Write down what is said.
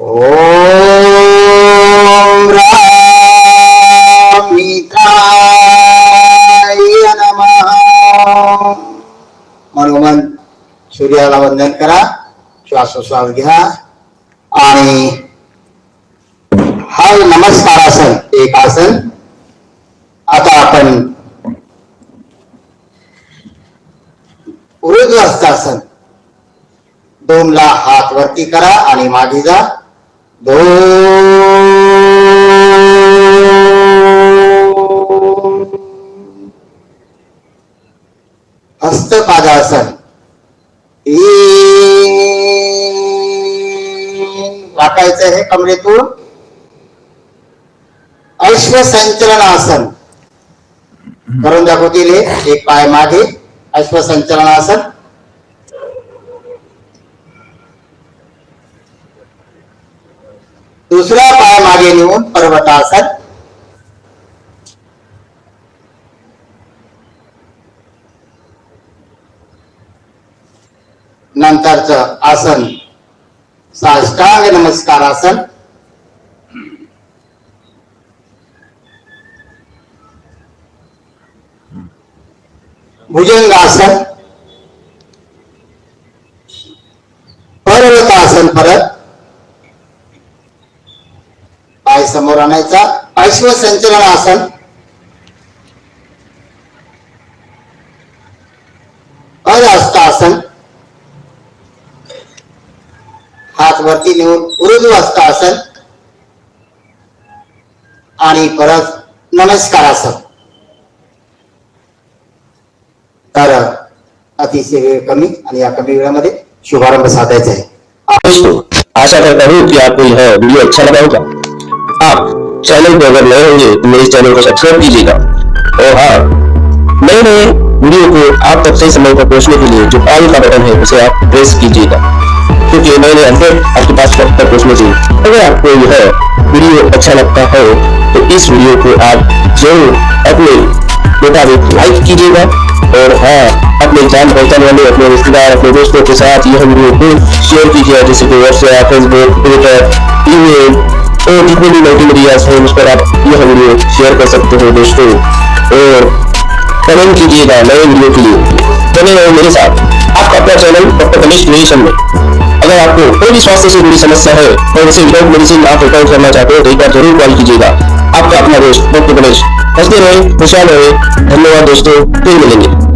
ॐ रामित्राय नमः। मनोमन सूर्याला वंदन करा श्वासोश्वास घ्या आणि हा नमस्कार आसन एक आसन. आता आपण ऊर्ध्वस्तासन दोनला हात वरती करा आणि मागे जा. हस्तपादासन वाकायचं हे कमरेतून. अश्वसंचलनासन. करून दाखवतील हे. एक पाय मागे. अश्वसंचलनासन. दुसरा पाय मागे नेऊन पर्वतासन नंतरचं आसन। साष्टांग नमस्कार आसन। भुजंगासन पर्वतासन परत। समोर आणायचा. अश्वसंचलन आसन. आसन. हात वरती नेऊन ऊर्ध्वस्तासन आणि परत नमस्कारासन तर अतिशय वेळ कमी आणि या कमी वेळामध्ये शुभारंभ साधायचा आहे. आशा करता हूँ कि आपको यह वीडियो अच्छा लगा होगा. आप चैनल पर अगर नए होंगे तो मेरे चैनल को सब्सक्राइब कीजिएगा। और हाँ नए नए वीडियो को आप तक सही समय पर पहुँचने के लिए जो ऑल का बटन है, उसे आप प्रेस कीजिएगा। क्योंकि नए नए अपडेट आपके पास वक्त तक पहुँचने चाहिए अगर आपको यह वीडियो अच्छा लगता हो तो इस वीडियो को आप ज़रूर अपने मुताबिक लाइक कीजिएगा। और हाँ अपने जान पहचान वाले, अपने रिश्तेदार, अपने दोस्तों के साथ यह वीडियो को शेयर कीजिए जैसे कि व्हाट्सएप फेसबुक ट्विटर ईमेल और जितने भी मल्टीमीडिया हैं उस पर आप यह वीडियो शेयर कर सकते हो दोस्तों। और कमेंट कीजिएगा नए वीडियो के लिए। बने रहो मेरे साथ। आपका अपना चैनल डॉक्टर गणेश क्रिएशन में। अगर आपको कोई भी स्वास्थ्य से जुड़ी समस्या है, और जैसे विदाउट मेडिसिन आप रिकॉर्ड करना चाहते हो तो एक बार ज़रूर कॉल कीजिएगा। आपका अपना दोस्त डॉक्टर गणेश हँसते रहे, खुशहाल रहे। धन्यवाद दोस्तों। फिर मिलेंगे।